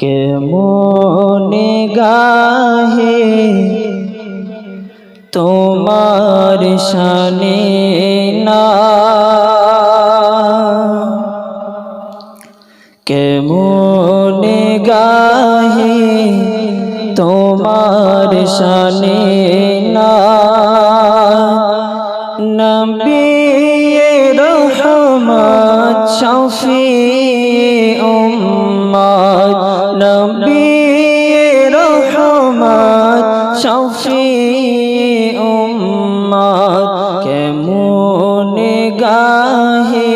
কেমনে গাহে তোমার শানে না? কেমনে গাহে তোমার শানে না? নবী রহমত শফি উম্মত নবী রহমত শফি উম্মত, কেমনে গাহে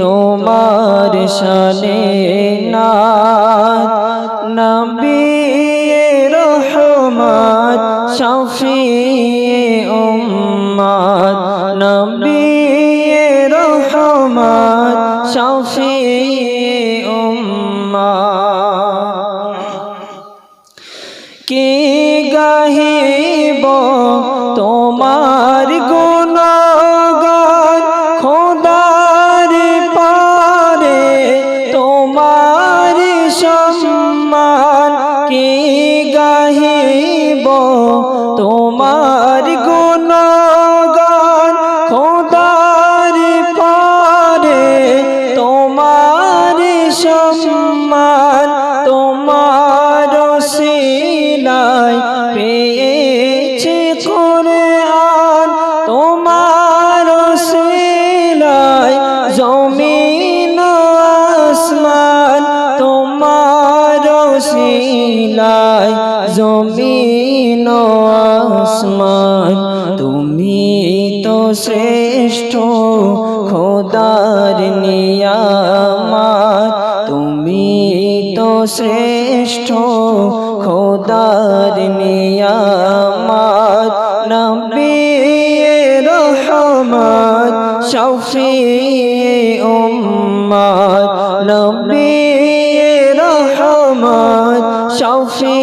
তোমার শানে না নবী রহমত শফি উম্মত নবী রহমত শফি কে গাহিব? তোমার গুণগান খোদার পারে তোমার সম্মান কে গাহিব? তোমার গুণগান খোদার পারে তোমার সম্মান শিলায় জমিন আসমান, তুমি তো শ্রেষ্ঠ, খোদার নিয়ামত। তুমি তো শ্রেষ্ঠ, খোদার নিয়ামত। নবী রহমত শফি উম্মত। নবী রহমত শফি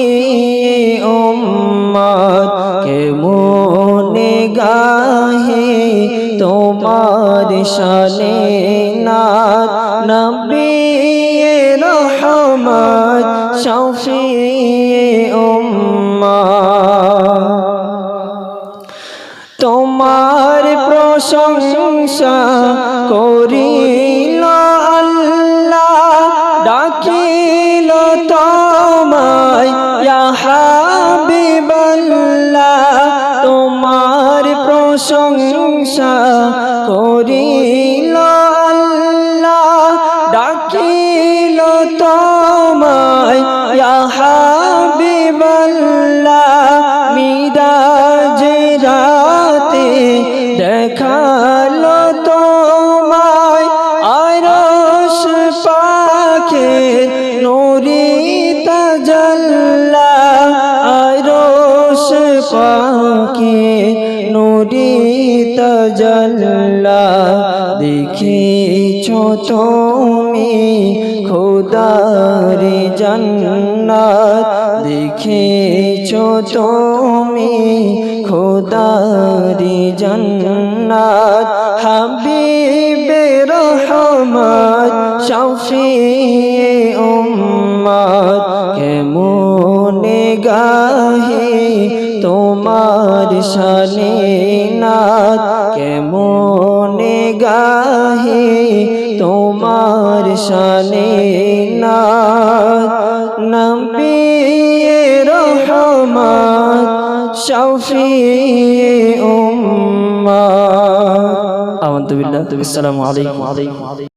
উম্মত কেমনে গাহে তোমার শানে নাথ নবী রহমত শফি উম্মত। তোমার প্রশংসা করিল তোমায় হাবিবাল্লাহ তোমার প্রশংসা করিল তাজাল্লা দেখেছ তুমি খোদার জান্নাত, দেখেছ তুমি খোদার জান্নাত। হাবিবে রহমত শফি উম্মত, কেমনে গাহে তোমার শানে নাথ কেমনে গাহে তোমার শানে না নবী রহমত শফি বিল্লাহ আসসালামু আলাইকুম।